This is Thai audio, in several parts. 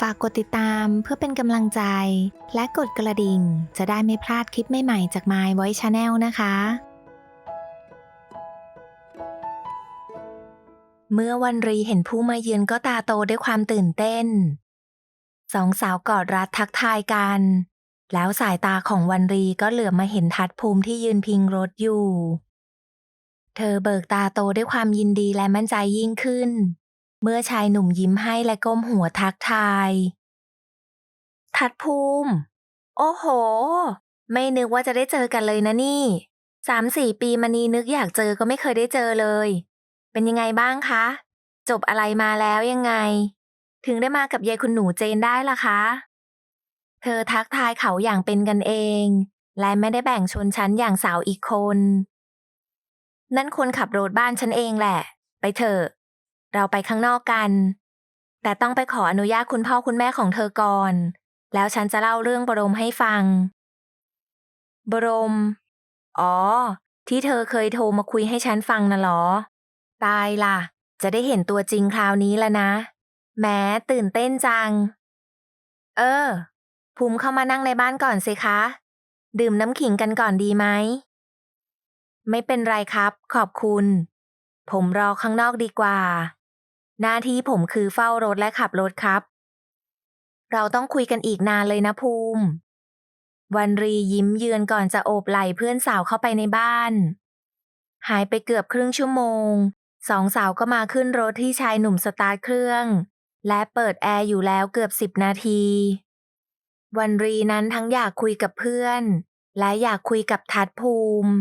ฝากกดติดตามเพื่อเป็นกำลังใจ และกดกระดิ่ง จะได้ไม่พลาดคลิปใหม่ๆจาก My Voice Channel นะคะ เมื่อวันรีเห็นผู้มาเยือนก็ตาโตด้วยความตื่นเต้น สองสาวกอดรัดทักทายกัน แล้วสายตาของวันรีก็เหลือบมาเห็นทัดภูมิที่ยืนพิงรถอยู่ เธอเบิกตาโตด้วยความยินดีและมั่นใจยิ่งขึ้น เมื่อชายหนุ่มยิ้มให้และก้มหัวทักทาย ทัดภูมิ โอ้โห ไม่นึกว่าจะได้เจอกันเลยนะนี่ สามสี่ปีมานี้นึกอยากเจอก็ไม่เคยได้เจอเลย เป็นยังไงบ้างคะ จบอะไรมาแล้วยังไง ถึงได้มากับยายคุณหนูเจนได้ล่ะคะ เธอทักทายเขาอย่างเป็นกันเอง และไม่ได้แบ่งชนชั้นอย่างสาวอีกคน นั่นคนขับรถบ้านฉันเองแหละ ไปเถอะ เราไปข้างนอกกัน แต่ต้องไปขออนุญาตคุณพ่อคุณแม่ของเธอก่อน แล้วฉันจะเล่าเรื่องบรมให้ฟัง บรม อ๋อ ที่เธอเคยโทรมาคุยให้ฉันฟังน่ะหรอ ตายล่ะ จะได้เห็นตัวจริงคราวนี้แล้วนะแหม้ตื่นเต้นจัง เออ ภูมิเข้ามานั่งในบ้านก่อนสิคะ ดื่มน้ำขิงกันก่อนดีไหม ไม่เป็นไรครับ ขอบคุณ ผมรอข้างนอกดีกว่า หน้าที่ผมคือเฝ้ารถและขับรถครับ เราต้องคุยกันอีกนานเลยนะภูมิ วันรียิ้มเยือนก่อนจะโอบไหล่เพื่อนสาวเข้าไปในบ้าน หายไปเกือบครึ่งชั่วโมง สองสาวก็มาขึ้นรถที่ชายหนุ่มสตาร์ทเครื่อง และเปิดแอร์อยู่แล้วเกือบสิบนาที วันรีนั้นทั้งอยากคุยกับเพื่อน และอยากคุยกับทัดภูมิ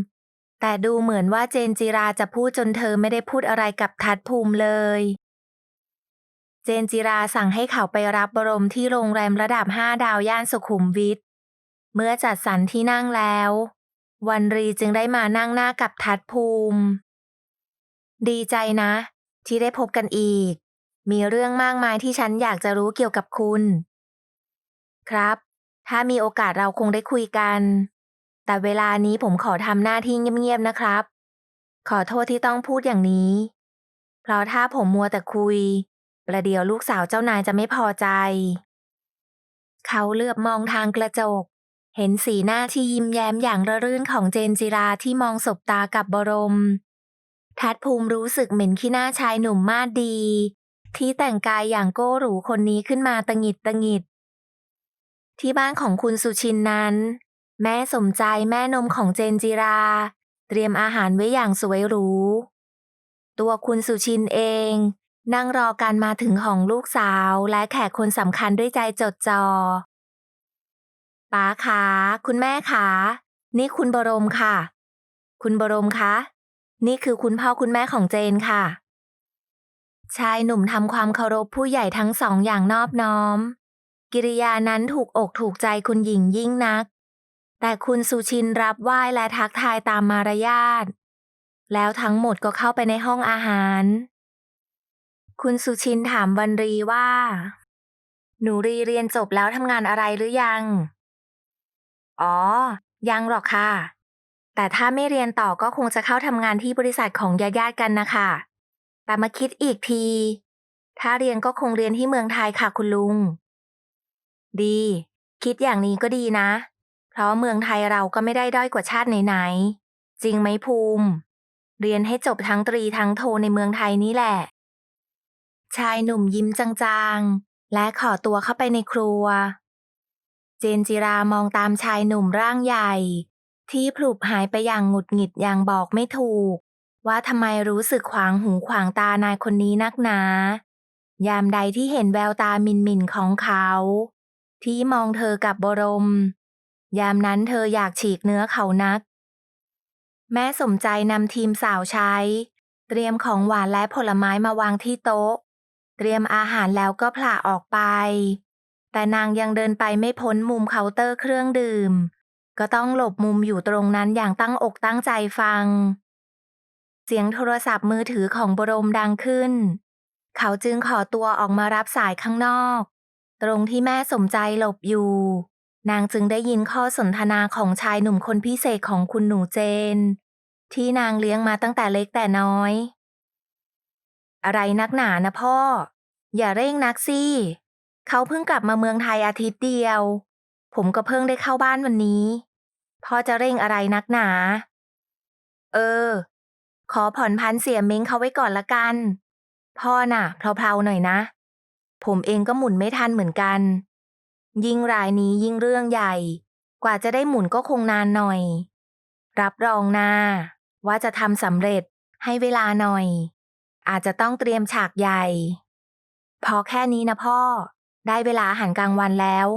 แต่ดูเหมือนว่าเจนจิราจะพูดจนเธอไม่ได้พูดอะไรกับทัดภูมิเลย จนจิราสั่งให้เขาไปรับบรมที่โรงแรมระดับห้าดาวย่านสุขุมวิท เมื่อจัดสรรที่นั่งแล้ว วันรีจึงได้มานั่งหน้ากับทัดภูมิ ดีใจนะ ที่ได้พบกันอีก มีเรื่องมากมายที่ฉันอยากจะรู้เกี่ยวกับคุณ ครับ ถ้ามีโอกาสเราคงได้คุยกัน แต่เวลานี้ผมขอทำหน้าที่เงียบๆนะครับ ขอโทษที่ต้องพูดอย่างนี้ เพราะถ้าผมมัวแต่คุย ประเดี๋ยวลูกสาวเจ้านายจะไม่พอใจ เขาเหลือบมองทางกระจก เห็นสีหน้าที่ยิ้มแย้มอย่างระรื่นของเจนจิราที่มองสบตากับบรม ทัดภูมิรู้สึกเหม็นขี้หน้าชายหนุ่มมาดดี ที่แต่งกายอย่างโก้หรูคนนี้ขึ้นมาตะงิดตะงิด ที่บ้านของคุณสุชินนั้น แม่สมใจแม่นมของเจนจิรา เตรียมอาหารไว้อย่างสวยหรูตัวคุณสุชินเอง นั่งรอการมาถึงของลูกสาวและแขกคนสำคัญด้วยใจจดจอ่อป้าขาคุณแม่ขานี่คุณบรมค่ะ คุณบรมคะ นี่คือคุณพ่อคุณแม่ของเจนค่ะ ชายหนุ่มทำความเคารพผู้ใหญ่ทั้งสองอย่างนอบน้อม กิริยานั้นถูกอกถูกใจคุณหญิงยิ่งนัก แต่คุณสุชินรับไหว้และทักทายตามมารยาทแล้วทั้งหมดก็เข้าไปในห้องอาหาร คุณสุชินถามวันรีว่า หนูรีเรียนจบแล้วทำงานอะไรหรือยัง อ๋อ ยังหรอกค่ะ แต่ถ้าไม่เรียนต่อก็คงจะเข้าทำงานที่บริษัทของญาติๆกันนะคะ แต่มาคิดอีกที ถ้าเรียนก็คงเรียนที่เมืองไทยค่ะคุณลุง ดี คิดอย่างนี้ก็ดีนะ เพราะเมืองไทยเราก็ไม่ได้ด้อยกว่าชาติไหนๆ จริงไหมภูมิ เรียนให้จบทั้งตรีทั้งโทในเมืองไทยนี่แหละ ชายหนุ่มยิ้มจางๆ และขอตัวเข้าไปในครัว เจนจิรามองตามชายหนุ่มร่างใหญ่ ที่พลุบหายไปอย่างหงุดหงิดอย่างบอกไม่ถูก ว่าทำไมรู้สึกขวางหูขวางตานายคนนี้นักหนา ยามใดที่เห็นแววตามินมินของเขา ที่มองเธอกับบรม ยามนั้นเธออยากฉีกเนื้อเขานัก แม่สมใจนำทีมสาวใช้เตรียมของหวานและผลไม้มาวางที่โต๊ะ เตรียมอาหารแล้วก็ผละออกไป แต่นางยังเดินไปไม่พ้นมุมเคาน์เตอร์เครื่องดื่ม ก็ต้องหลบมุมอยู่ตรงนั้นอย่างตั้งอกตั้งใจฟัง เสียงโทรศัพท์มือถือของบรมดังขึ้น เขาจึงขอตัวออกมารับสายข้างนอก ตรงที่แม่สมใจหลบอยู่ นางจึงได้ยินข้อสนทนาของชายหนุ่มคนพิเศษของคุณหนูเจน ที่นางเลี้ยงมาตั้งแต่เล็กแต่น้อย อะไรนักหนานะพ่อ อย่าเร่งนักสิเขาเพิ่งกลับมาเมืองไทยอาทิตย์เดียว ผมก็เพิ่งได้เข้าบ้านวันนี้ พ่อจะเร่งอะไรนักหนา เออ ขอผ่อนพันเสียเม้งเขาไว้ก่อนละกัน พ่อน่ะเพลาๆหน่อยนะ ผมเองก็หมุนไม่ทันเหมือนกัน ยิ่งรายนี้ยิ่งเรื่องใหญ่ กว่าจะได้หมุนก็คงนานหน่อย รับรองนาว่าจะทำสำเร็จให้เวลาหน่อย อาจจะต้องเตรียมฉากใหญ่ พอแค่นี้นะพ่อ ได้เวลาอาหารกลางวันแล้ว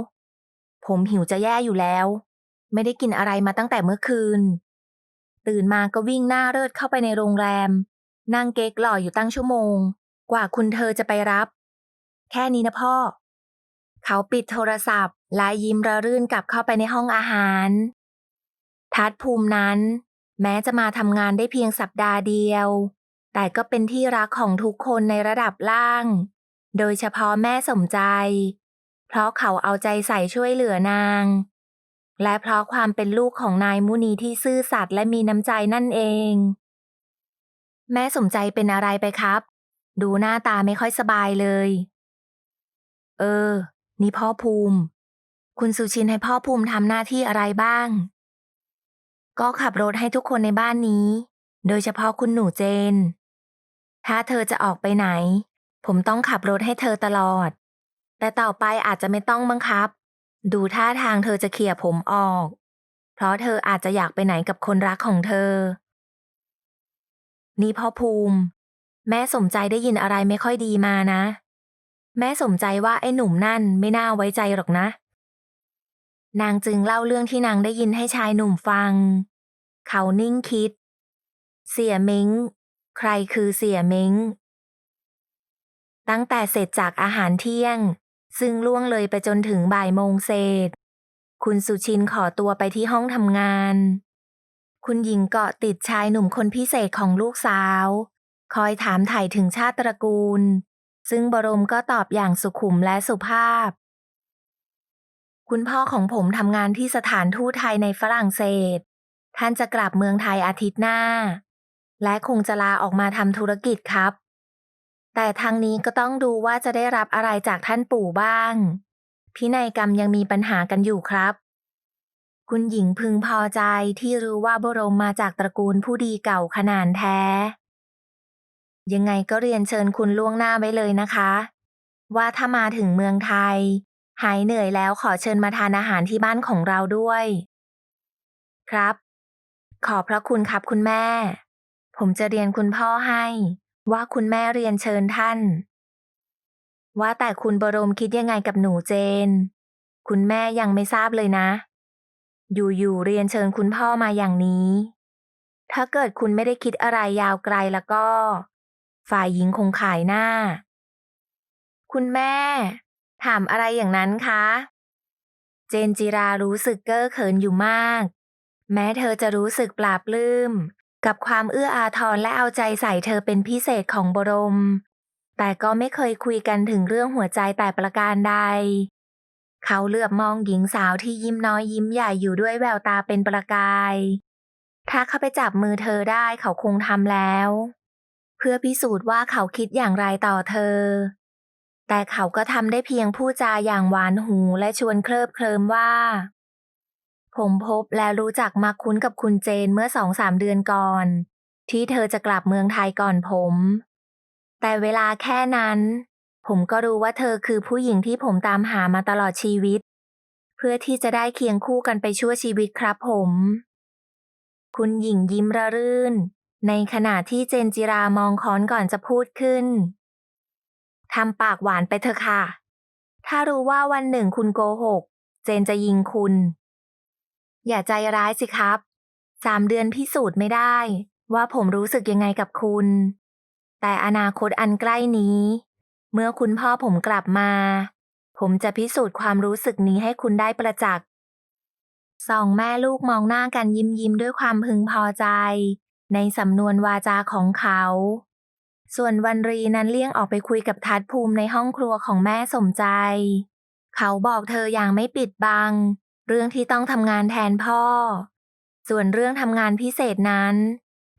ผมหิวจะแย่อยู่แล้ว ไม่ได้กินอะไรมาตั้งแต่เมื่อคืน ตื่นมาก็วิ่งหน้าเริดเข้าไปในโรงแรม นั่งเก๊กหล่ออยู่ตั้งชั่วโมง กว่าคุณเธอจะไปรับ แค่นี้นะพ่อ เขาปิดโทรศัพท์และยิ้มระรื่นกลับเข้าไปในห้องอาหาร ทัดภูมินั้น แม้จะมาทำงานได้เพียงสัปดาห์เดียว แต่ก็เป็นที่รักของทุกคนในระดับล่าง โดยเฉพาะแม่สมใจ เพราะเขาเอาใจใส่ช่วยเหลือนาง และเพราะความเป็นลูกของนายมุนีที่ซื่อสัตย์และมีน้ำใจนั่นเอง แม่สมใจเป็นอะไรไปครับ ดูหน้าตาไม่ค่อยสบายเลย เออ นี่พ่อภูมิ คุณสุชินให้พ่อภูมิทำหน้าที่อะไรบ้าง ก็ขับรถให้ทุกคนในบ้านนี้ โดยเฉพาะคุณหนูเจน ถ้าเธอจะออกไปไหน ผมต้องขับรถให้เธอตลอด แต่ต่อไปอาจจะไม่ต้องบังคับ ดูท่าทางเธอจะเขี่ยผมออก เพราะเธออาจจะอยากไปไหนกับคนรักของเธอ นี่พ่อภูมิ แม่สมใจได้ยินอะไรไม่ค่อยดีมานะ แม่สมใจว่าไอ้หนุ่มนั่นไม่น่าไว้ใจหรอกนะ นางจึงเล่าเรื่องที่นางได้ยินให้ชายหนุ่มฟัง เขานิ่งคิด เสียม้ง ใครคือเสียเม้ง ตั้งแต่เสร็จจากอาหารเที่ยง ซึ่งล่วงเลยไปจนถึงบ่ายโมงเศษ คุณสุชินขอตัวไปที่ห้องทำงาน คุณหญิงเกาะติดชายหนุ่มคนพิเศษของลูกสาว คอยถามถ่ายถึงชาติตระกูล ซึ่งบรมก็ตอบอย่างสุขุมและสุภาพ คุณพ่อของผมทำงานที่สถานทูตไทยในฝรั่งเศส ท่านจะกลับเมืองไทยอาทิตย์หน้า และคงจะลาออกมาทำธุรกิจครับ แต่ทางนี้ก็ต้องดูว่าจะได้รับอะไรจากท่านปู่บ้าง พินัยกรรมยังมีปัญหากันอยู่ครับ คุณหญิงพึงพอใจที่รู้ว่าบรมมาจากตระกูลผู้ดีเก่าขนานแท้ ยังไงก็เรียนเชิญคุณล่วงหน้าไว้เลยนะคะ ว่าถ้ามาถึงเมืองไทย หายเหนื่อยแล้วขอเชิญมาทานอาหารที่บ้านของเราด้วย ครับ ขอบพระคุณครับคุณแม่ ผมจะเรียนคุณพ่อให้ ว่าคุณแม่เรียนเชิญท่าน ว่าแต่คุณบรมคิดยังไงกับหนูเจน คุณแม่ยังไม่ทราบเลยนะ อยู่ๆเรียนเชิญคุณพ่อมาอย่างนี้ ถ้าเกิดคุณไม่ได้คิดอะไรยาวไกลแล้วก็ ฝ่ายหญิงคงขายหน้า คุณแม่ ถามอะไรอย่างนั้นคะ เจนจิรารู้สึกเก้อเขินอยู่มาก แม้เธอจะรู้สึกปลาบปลื้ม กับความเอื้ออาทรและเอาใจใส่เธอเป็นพิเศษของบรม แต่ก็ไม่เคยคุยกันถึงเรื่องหัวใจแต่ประการใด เขาเหลือบมองหญิงสาวที่ยิ้มน้อยยิ้มใหญ่อยู่ด้วยแววตาเป็นประกาย ถ้าเขาไปจับมือเธอได้เขาคงทำแล้ว เพื่อพิสูจน์ว่าเขาคิดอย่างไรต่อเธอ แต่เขาก็ทำได้เพียงพูดจาอย่างหวานหูและชวนเคลิบเคลิมว่า ผมพบและรู้จักมักคุ้นกับคุณเจนเมื่อสองสามเดือนก่อน ที่เธอจะกลับเมืองไทยก่อนผม แต่เวลาแค่นั้น ผมก็รู้ว่าเธอคือผู้หญิงที่ผมตามหามาตลอดชีวิต เพื่อที่จะได้เคียงคู่กันไปชั่วชีวิตครับผม คุณหญิงยิ้มระรื่น ในขณะที่เจนจิรามองค้อนก่อนจะพูดขึ้นทำปากหวานไปเถอะค่ะ ถ้ารู้ว่าวันหนึ่งคุณโกหก เจนจะยิงคุณ อย่าใจร้ายสิครับ สามเดือนพิสูจน์ไม่ได้ ว่าผมรู้สึกยังไงกับคุณ แต่อนาคตอันใกล้นี้ เมื่อคุณพ่อผมกลับมา ผมจะพิสูจน์ความรู้สึกนี้ให้คุณได้ประจักษ์สองแม่ลูกมองหน้ากันยิ้มยิ้มด้วยความพึงพอใจ ในสำนวนวาจาของเขา ส่วนวันรีนั้นเลี่ยงออกไปคุยกับทัดภูมิในห้องครัวของแม่สมใจ เขาบอกเธออย่างไม่ปิดบัง เรื่องที่ต้องทำงานแทนพ่อ ส่วนเรื่องทำงานพิเศษนั้น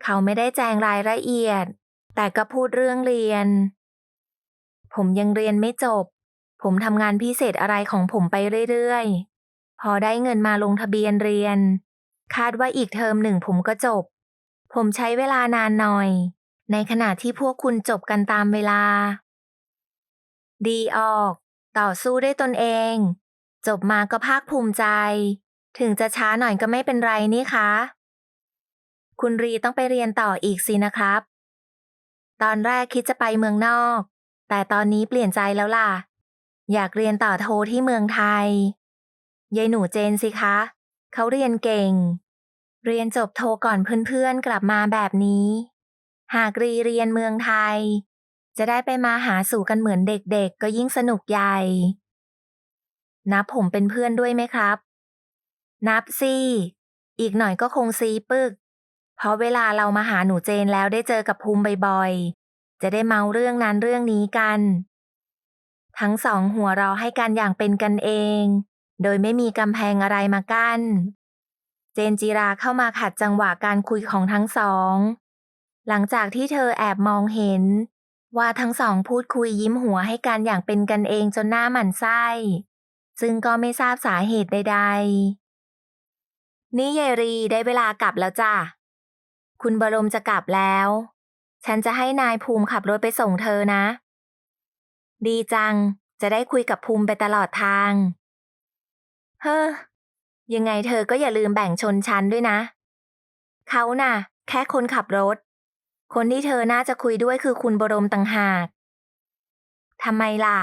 เขาไม่ได้แจงรายละเอียด แต่ก็พูดเรื่องเรียน ผมยังเรียนไม่จบ ผมทำงานพิเศษอะไรของผมไปเรื่อยๆ พอได้เงินมาลงทะเบียนเรียน คาดว่าอีกเทอมหนึ่งผมก็จบ ผมใช้เวลานานหน่อย ในขณะที่พวกคุณจบกันตามเวลา ดีออก ต่อสู้ได้ตนเอง จบมาก็ภาคภูมิใจ ถึงจะช้าหน่อยก็ไม่เป็นไรนี่คะ คุณรีต้องไปเรียนต่ออีกสินะครับ ตอนแรกคิดจะไปเมืองนอก แต่ตอนนี้เปลี่ยนใจแล้วล่ะ อยากเรียนต่อโทที่เมืองไทยยายหนูเจนสิคะ เขาเรียนเก่ง เรียนจบโทก่อนเพื่อนๆกลับมาแบบนี้ หากรีเรียนเมืองไทย จะได้ไปมาหาสู่กันเหมือนเด็กๆก็ยิ่งสนุกใหญ่ นับผมเป็นเพื่อนด้วยไหมครับ นับสิอีกหน่อยก็คงซีปึก เพราะเวลาเรามาหาหนูเจนแล้วได้เจอกับภูมิบ่อยๆ จะได้เมาเรื่องนั้นเรื่องนี้กัน ทั้งสองหัวเราให้กันอย่างเป็นกันเอง โดยไม่มีกำแพงอะไรมากั้น เจนจิราเข้ามาขัดจังหวะการคุยของทั้งสอง หลังจากที่เธอแอบมองเห็น ว่าทั้งสองพูดคุยยิ้มหัวให้กันอย่างเป็นกันเองจนหน้าหมันไส้ ซึ่งก็ไม่ทราบสาเหตุใดๆ นี่เยายรีได้เวลากลับแล้วจ้ะ คุณบรมจะกลับแล้ว ฉันจะให้นายภูมิขับรถไปส่งเธอนะ ดีจัง จะได้คุยกับภูมิไปตลอดทาง เฮ้อ ยังไงเธอก็อย่าลืมแบ่งชนชั้นด้วยนะ เขาน่ะ แค่คนขับรถ คนที่เธอน่าจะคุยด้วยคือคุณบรมต่างหากทำไมล่ะ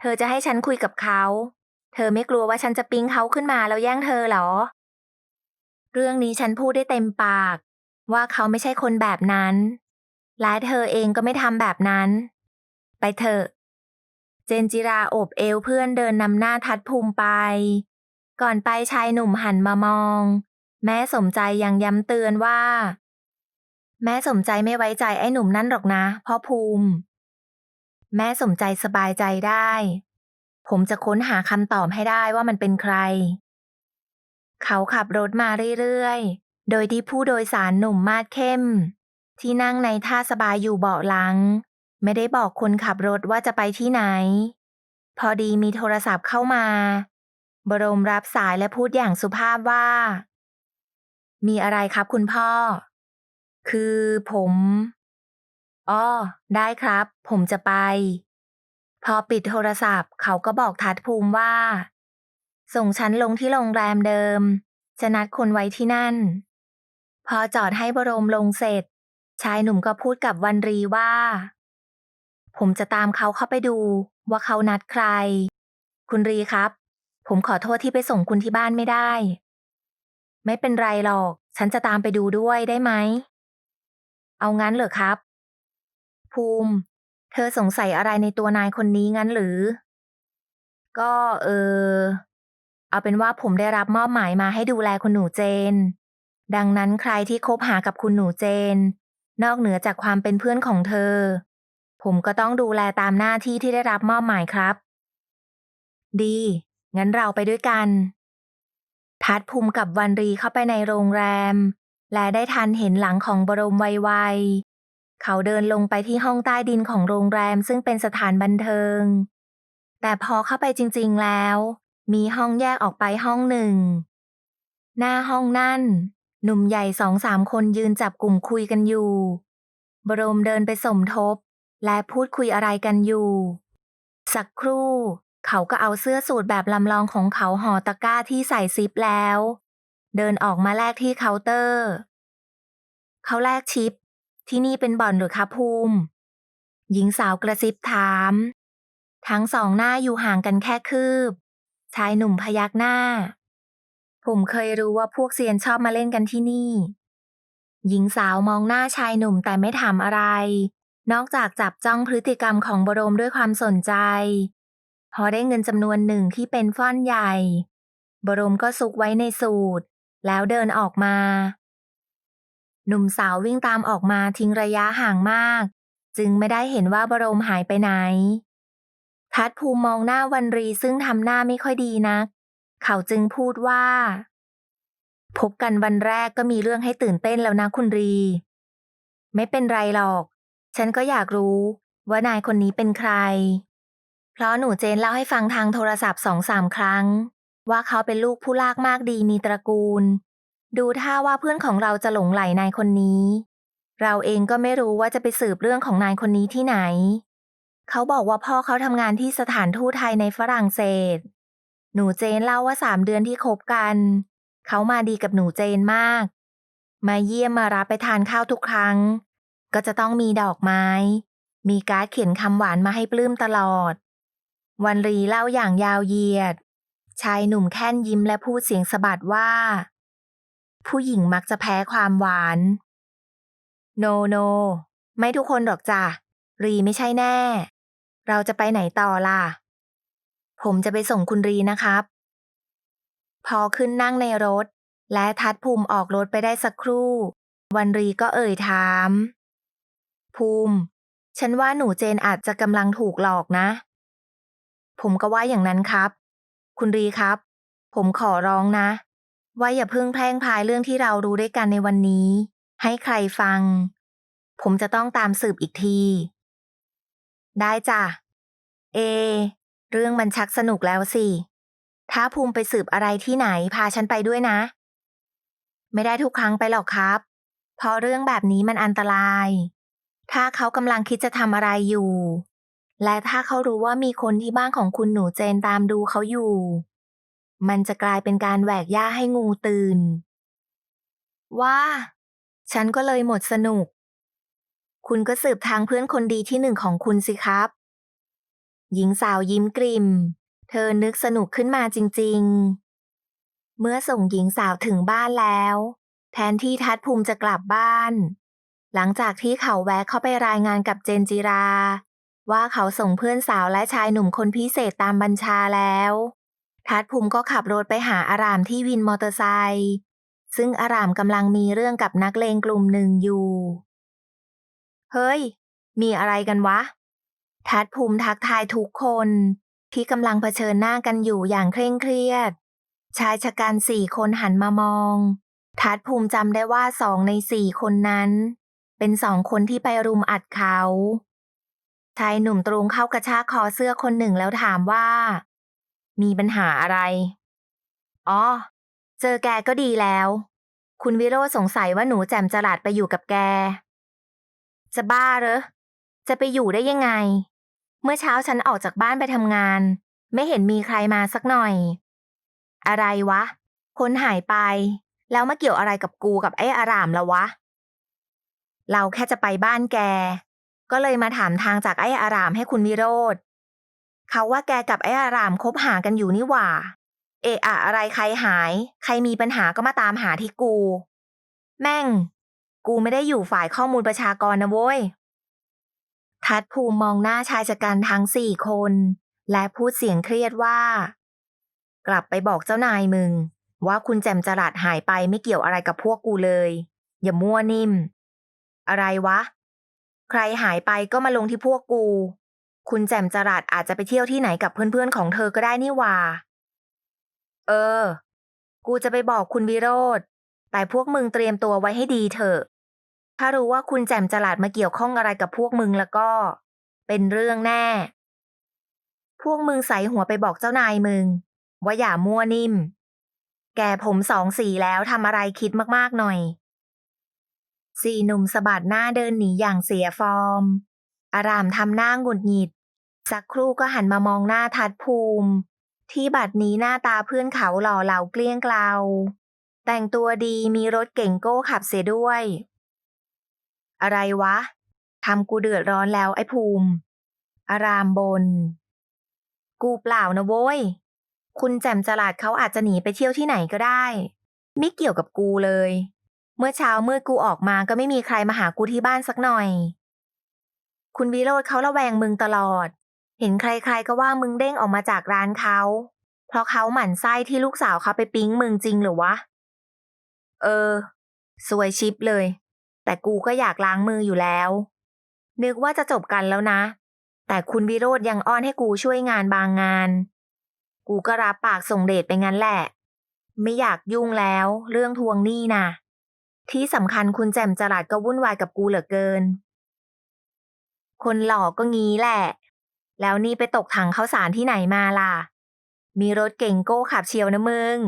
เธอจะให้ฉันคุยกับเขา เธอไม่กลัวว่าฉันจะปิ๊งเขาขึ้นมาแล้วแย่งเธอเหรอ เรื่องนี้ฉันพูดได้เต็มปาก ว่าเขาไม่ใช่คนแบบนั้นและเธอเองก็ไม่ทำแบบนั้น ไปเถอะ เจนจิราโอบเอวเพื่อนเดินนำหน้าทัดภูมิไป ก่อนไปชายหนุ่มหันมามอง แม่สมใจยังย้ำเตือนว่า แม่สมใจไม่ไว้ใจไอ้หนุ่มนั่นหรอกนะพ่อภูมิ แม่สมใจสบายใจได้ ผมจะค้นหาคำตอบให้ได้ว่ามันเป็นใคร เขาขับรถมาเรื่อยๆ โดยที่ผู้โดยสารหนุ่มมาดเข้ม ที่นั่งในท่าสบายอยู่เบาะหลัง ไม่ได้บอกคนขับรถว่าจะไปที่ไหน พอดีมีโทรศัพท์เข้ามา บรมรับสายและพูดอย่างสุภาพว่า มีอะไรครับคุณพ่อ คือผม อ้อ ได้ครับ ผมจะไป พอปิดโทรศัพท์ เขาก็บอกทัดภูมิว่า ส่งฉันลงที่โรงแรมเดิม จะนัดคนไว้ที่นั่น พอจอดให้บรมลงเสร็จ ชายหนุ่มก็พูดกับวันรีว่า ผมจะตามเขาเข้าไปดูว่าเขานัดใคร คุณรีครับ ผมขอโทษที่ไปส่งคุณที่บ้านไม่ได้ ไม่เป็นไรหรอก ฉันจะตามไปดูด้วยได้ไหม เอางั้นเหรอครับ ภูมิ เธอสงสัยอะไรในตัวนายคนนี้งั้นหรือ ก็เออ เอาเป็นว่าผมได้รับมอบหมายมาให้ดูแลคุณหนูเจน ดังนั้นใครที่คบหากับคุณหนูเจน นอกเหนือจากความเป็นเพื่อนของเธอ ผมก็ต้องดูแลตามหน้าที่ที่ได้รับมอบหมายครับ ดี งั้นเราไปด้วยกันทัดภูมิกับวันรีเข้าไปในโรงแรม และได้ทันเห็นหลังของบรมไวๆ เขาเดินลงไปที่ห้องใต้ดินของโรงแรมซึ่งเป็นสถานบันเทิง แต่พอเข้าไปจริงๆแล้ว มีห้องแยกออกไปห้องหนึ่ง หน้าห้องนั่น หนุ่มใหญ่สองสามคนยืนจับกลุ่มคุยกันอยู่ บรมเดินไปสมทบ และพูดคุยอะไรกันอยู่ สักครู่ เขาก็เอาเสื้อสูทแบบลำลองของเขาห่อตะกร้าที่ใส่ซิปแล้ว เดินออกมาแลกที่เคาน์เตอร์ เขาแลกชิป ที่นี่เป็นบ่อนหรือคะภูมิ หญิงสาวกระซิบถาม ทั้งสองหน้าอยู่ห่างกันแค่คืบ ชายหนุ่มพยักหน้า ผมเคยรู้ว่าพวกเซียนชอบมาเล่นกันที่นี่ หญิงสาวมองหน้าชายหนุ่มแต่ไม่ถามอะไร นอกจากจับจ้องพฤติกรรมของบรมด้วยความสนใจ พอได้เงินจำนวนหนึ่งที่เป็นฟ่อนใหญ่ บรมก็ซุกไว้ในสูตร แล้วเดินออกมา หนุ่มสาววิ่งตามออกมาทิ้งระยะห่างมาก จึงไม่ได้เห็นว่าบรมหายไปไหน ทัดภูมิมองหน้าวันรีซึ่งทำหน้าไม่ค่อยดีนัก เขาจึงพูดว่า พบกันวันแรกก็มีเรื่องให้ตื่นเต้นแล้วนะคุณรี ไม่เป็นไรหรอก ฉันก็อยากรู้ว่านายคนนี้เป็นใคร เพราะหนูเจนเล่าให้ฟังทางโทรศัพท์สองสามครั้ง ว่าเขาเป็นลูกผู้ลากมากดีมีตระกูล ดูท่าว่าเพื่อนของเราจะหลงไหลนายคนนี้ เราเองก็ไม่รู้ว่าจะไปสืบเรื่องของนายคนนี้ที่ไหน เขาบอกว่าพ่อเขาทำงานที่สถานทูตไทยในฝรั่งเศส หนูเจนเล่าว่าสามเดือนที่คบกัน เขามาดีกับหนูเจนมาก มาเยี่ยมมารับไปทานข้าวทุกครั้ง ก็จะต้องมีดอกไม้ มีการ์ดเขียนคำหวานมาให้ปลื้มตลอด วันรีเล่าอย่างยาวเหยียด ชายหนุ่มแค่นยิ้มและพูดเสียงสะบัดว่า ผู้หญิงมักจะแพ้ความหวาน โนโน ไม่ทุกคนหรอกจ้ะ รีไม่ใช่แน่ เราจะไปไหนต่อล่ะ ผมจะไปส่งคุณรีนะครับ พอขึ้นนั่งในรถ และทัดภูมิออกรถไปได้สักครู่ วันรีก็เอ่ยถาม ภูมิฉันว่าหนูเจนอาจจะกำลังถูกหลอกนะ ผมก็ว่าอย่างนั้นครับ คุณรีครับ ผมขอร้องนะ ว่าอย่าเพิ่งแพร่งพายเรื่องที่เรารู้ด้วยกันในวันนี้ ให้ใครฟัง ผมจะต้องตามสืบอีกที ได้จ้ะ เอ เรื่องมันชักสนุกแล้วสิ ถ้าภูมิไปสืบอะไรที่ไหนพาฉันไปด้วยนะ ไม่ได้ทุกครั้งไปหรอกครับ เพราะเรื่องแบบนี้มันอันตราย ถ้าเขากำลังคิดจะทำอะไรอยู่ และถ้าเขารู้ว่ามีคนที่บ้านของคุณหนูเจนตามดูเขาอยู่ มันจะกลายเป็นการแหวกหญ้าให้งูตื่น ว่า ฉันก็เลยหมดสนุก คุณก็สืบทางเพื่อนคนดีที่หนึ่งของคุณสิครับ หญิงสาวยิ้มกริม เธอนึกสนุกขึ้นมาจริง ๆ เมื่อส่งหญิงสาวถึงบ้านแล้ว แทนที่ทัดภูมิจะกลับบ้าน หลังจากที่เขาแวะเข้าไปรายงานกับเจนจิรา ว่าเขาส่งเพื่อนสาวและชายหนุ่มคนพิเศษตามบัญชาแล้ว ทัดภูมิก็ขับรถไปหาอารามที่วินมอเตอร์ไซค์ซึ่งอารามกำลังมีเรื่องกับนักเลงกลุ่มหนึ่งอยู่ เฮ้ย มีอะไรกันวะ ทัดภูมิทักทายทุกคนที่กำลังเผชิญหน้ากันอยู่อย่างเคร่งเครียด ชายชะกันสี่คนหันมามอง ทัดภูมิจำได้ว่าสองในสี่คนนั้น เป็นสองคนที่ไปรุมอัดเขา ชายหนุ่มตรงเข้ากระชากคอเสื้อคนหนึ่งแล้วถามว่า มีปัญหาอะไร อ๋อ เจอแกก็ดีแล้ว คุณวิโรสงสัยว่าหนูแจ่มจรัดไปอยู่กับแก จะบ้าเหรอ จะไปอยู่ได้ยังไง เมื่อเช้าฉันออกจากบ้านไปทำงาน ไม่เห็นมีใครมาสักหน่อย อะไรวะ คนหายไป แล้วมาเกี่ยวอะไรกับกูกับไอ้อารามล้ววะ เราแค่จะไปบ้านแก ก็เลยมาถามทางจากไอ้อารามให้คุณวิโรธ เขาว่าแกกับไอ้อารามคบหากันอยู่นี่หว่า เอะอะอะไรใครหาย ใครมีปัญหาก็มาตามหาที่กู แม่ง กูไม่ได้อยู่ฝ่ายข้อมูลประชากรนะโว้ย ทัดภูมิมองหน้าชายชะกันทั้งสี่คน และพูดเสียงเครียดว่า กลับไปบอกเจ้านายมึง ว่าคุณแจมจรัดหายไปไม่เกี่ยวอะไรกับพวกกูเลย อย่ามั่วนิ่ม อะไรวะ ใครหายไปก็มาลงที่พวกกู คุณแจมจรัดอาจจะไปเที่ยวที่ไหนกับเพื่อนๆของเธอก็ได้นี่หว่า เออ กูจะไปบอกคุณวิโรธแต่พวกมึงเตรียมตัวไว้ให้ดีเถอะ ถ้ารู้ว่าคุณแจ่มจลาดมาเกี่ยวข้องอะไรกับพวกมึงแล้วก็ เป็นเรื่องแน่ พวกมึงใส่หัวไปบอกเจ้านายมึง ว่าอย่ามั่วนิ่ม แกผมสองสีแล้วทำอะไรคิดมากๆหน่อยสี่หนุ่มสะบัดหน้าเดินหนีอย่างเสียฟอร์ม อารามทำหน้าหงุดหงิด สักครู่ก็หันมามองหน้าทัดภูมิ ที่บัดนี้หน้าตาเพื่อนเขาหล่อเหลาเกลี้ยงเกลาแต่งตัวดีมีรถเก่งโก้ขับเสียด้วย อะไรวะทำกูเดือดร้อนแล้วไอ้ภูมิ อารามบน กูเปล่านะโว้ย คุณแจ่มจลาดเขาอาจจะหนีไปเที่ยวที่ไหนก็ได้ ไม่เกี่ยวกับกูเลย เมื่อเช้ามืดกูออกมาก็ไม่มีใครมาหากูที่บ้านสักหน่อย คุณวิโรธเขาระแวงมึงตลอด เห็นใครๆก็ว่ามึงเด้งออกมาจากร้านเขา เพราะเขาหมั่นไส้ที่ลูกสาวเขาไปปิ๊งมึงจริงหรือวะ เออ สวยชิปเลย แต่กูก็อยากล้างมืออยู่แล้ว นึกว่าจะจบกันแล้วนะ แต่คุณวิโรธยังอ้อนให้กูช่วยงานบางงาน กูก็รับปากส่งเดชไปงั้นแหละ ไม่อยากยุ่งแล้วเรื่องทวงหนี้นะที่สำคัญคุณแจ่มจรัดก็วุ่นวายกับกูเหลือเกิน คนหลอกก็งี้แหละ แล้วนี่ไปตกถังข้าวสารที่ไหนมาล่ะ มีรถเก่งโก้ขับเชียวนะมึง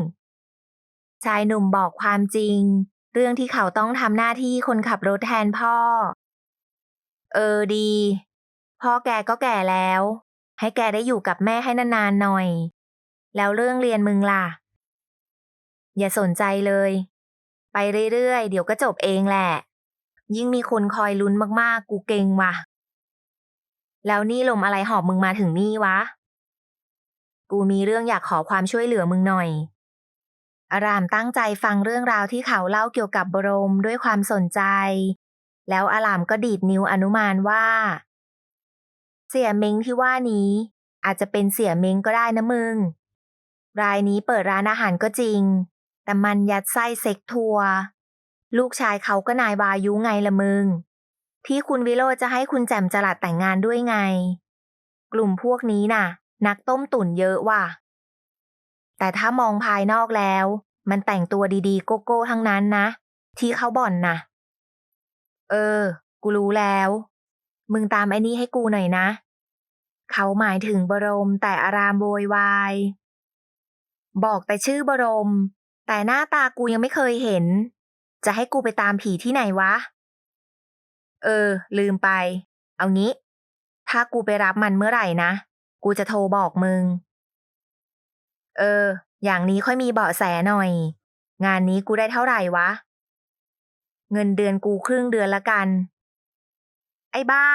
ชายหนุ่มบอกความจริง เรื่องที่เขาต้องทำหน้าที่คนขับรถแทนพ่อ เออดี พ่อแกก็แก่แล้ว ให้แกได้อยู่กับแม่ให้นานๆหน่อย แล้วเรื่องเรียนมึงล่ะ อย่าสนใจเลย ไปเรื่อยๆ เดี๋ยวก็จบเองแหละยิ่งมีคนคอยลุ้นมากๆ กูเก่งว่ะ แล้วนี่ลมอะไรหอบมึงมาถึงนี่วะ กูมีเรื่องอยากขอความช่วยเหลือมึงหน่อย อารามตั้งใจฟังเรื่องราวที่เขาเล่าเกี่ยวกับบรมด้วยความสนใจ แล้วอารามก็ดีดนิ้วอนุมานว่า เสี่ยเม้งที่ว่านี้ อาจจะเป็นเสี่ยเม้งก็ได้นะมึง รายนี้เปิดร้านอาหารก็จริง แต่มันยัดไส้เซ็กทัวลูกชายเขาก็นายวายุไงละมึง ที่คุณวิโรจน์จะให้คุณแจ่มจรัดแต่งงานด้วยไง กลุ่มพวกนี้น่ะ นักต้มตุ๋นเยอะว่ะ แต่ถ้ามองภายนอกแล้ว มันแต่งตัวดีๆ โกโก้ทั้งนั้นนะ ที่เขาบ่อนน่ะ เออ กูรู้แล้ว มึงตามไอ้นี่ให้กูหน่อยนะ เขาหมายถึงบรมแต่อารามโวยวาย บอกแต่ชื่อบรม แต่หน้าตากูยังไม่เคยเห็น จะให้กูไปตามผีที่ไหนวะ เออ ลืมไป เอางี้ ถ้ากูไปรับมันเมื่อไหร่นะ กูจะโทรบอกมึง เออ อย่างนี้ค่อยมีเบาะแสหน่อย งานนี้กูได้เท่าไหร่วะ เงินเดือนกูครึ่งเดือนละกัน ไอ้บ้า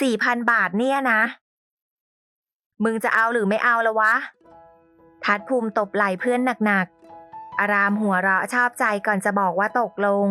สี่พันบาทเนี่ยนะ มึงจะเอาหรือไม่เอาละวะ ทัดภูมิตบไหล่เพื่อนหนักๆ อารามหัวเราะชอบใจก่อนจะบอกว่าตกลง